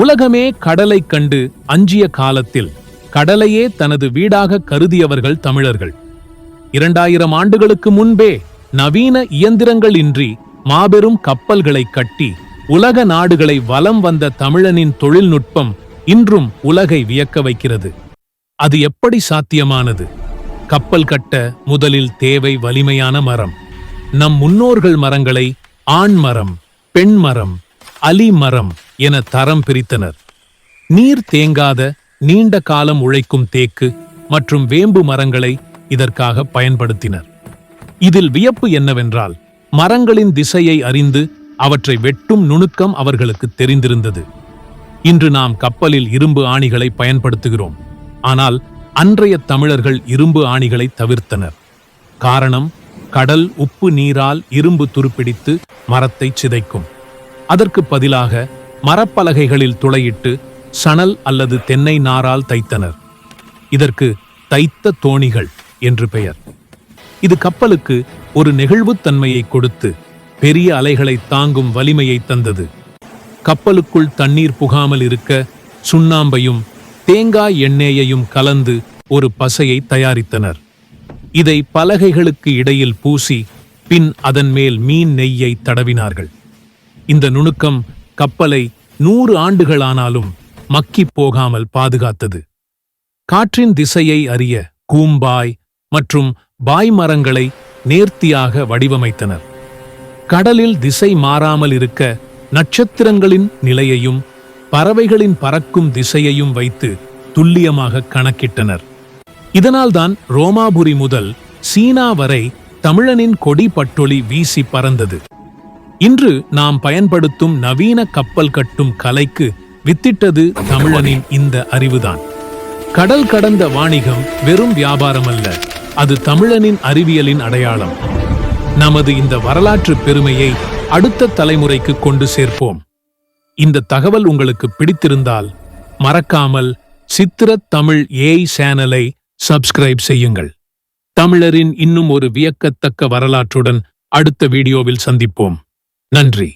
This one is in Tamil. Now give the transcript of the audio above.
உலகமே கடலை கண்டு அஞ்சிய காலத்தில் கடலையே தனது வீடாக கருதியவர்கள் தமிழர்கள். இரண்டாயிரம் ஆண்டுகளுக்கு முன்பே நவீன இயந்திரங்கள் இன்றி மாபெரும் கப்பல்களை கட்டி உலக நாடுகளை வலம் வந்த தமிழனின் தொழில்நுட்பம் இன்றும் உலகை வியக்க வைக்கிறது. அது எப்படி சாத்தியமானது? கப்பல் கட்ட முதலில் தேவை வலிமையான மரம். நம் முன்னோர்கள் மரங்களை ஆண் மரம் பெண் மரம் அலி மரம் என தரம் பிரித்தனர். நீர் தேங்காத நீண்ட காலம் உழைக்கும் தேக்கு மற்றும் வேம்பு மரங்களை இதற்காக பயன்படுத்தினர். இதில் வியப்பு என்னவென்றால் மரங்களின் திசையை அறிந்து அவற்றை வெட்டும் நுணுக்கம் அவர்களுக்கு தெரிந்திருந்தது. இன்று நாம் கப்பலில் இரும்பு ஆணிகளை பயன்படுத்துகிறோம். ஆனால் அன்றைய தமிழர்கள் இரும்பு ஆணிகளை தவிர்த்தனர். காரணம் கடல் உப்பு நீரால் இரும்பு துருப்பிடித்து மரத்தை சிதைக்கும். அதற்கு பதிலாக மரப்பலகைகளில் துளையிட்டு சணல் அல்லது தென்னை நாரால் தைத்தனர். இதற்கு தைத்த தோணிகள் என்று பெயர். இது கப்பலுக்கு ஒரு நெகிழ்வுத்தன்மையை கொடுத்து பெரிய அலைகளை தாங்கும் வலிமையை தந்தது. கப்பலுக்குள் தண்ணீர் புகாமல் இருக்க சுண்ணாம்பையும் தேங்காய் எண்ணெயையும் கலந்து ஒரு பசையை தயாரித்தனர். இதை பலகைகளுக்கு இடையில் பூசி பின் அதன் மேல் மீன் நெய்யை தடவினார்கள். இந்த நுணுக்கம் கப்பலை நூறு ஆண்டுகளானாலும் மக்கிப் போகாமல் பாதுகாத்தது. காற்றின் திசையை அறிய கூம்பாய் மற்றும் பாய் மரங்களை நேர்த்தியாக வடிவமைத்தனர். கடலில் திசை மாறாமல் இருக்க நட்சத்திரங்களின் நிலையையும் பறவைகளின் பறக்கும் திசையையும் வைத்து துல்லியமாக கணக்கிட்டனர். இதனால்தான் ரோமாபுரி முதல் சீனா வரை தமிழனின் கொடி பட்டொளி வீசி பறந்தது. இன்று நாம் பயன்படுத்தும் நவீன கப்பல் கட்டும் கலைக்கு வித்திட்டது தமிழனின் இந்த அறிவுதான். கடல் கடந்த வாணிகம் வெறும் வியாபாரம் அல்ல அது தமிழனின் அறிவியலின் அடையாளம். நமது இந்த வரலாற்று பெருமையை அடுத்த தலைமுறைக்கு கொண்டு சேர்ப்போம். இந்த தகவல் உங்களுக்கு பிடித்திருந்தால் மறக்காமல் சித்திர தமிழ் ஏய் சேனலை சப்ஸ்கிரைப் செய்யுங்கள். தமிழரின் இன்னும் ஒரு வியக்கத்தக்க வரலாற்றுடன் அடுத்த வீடியோவில் சந்திப்போம். நன்றி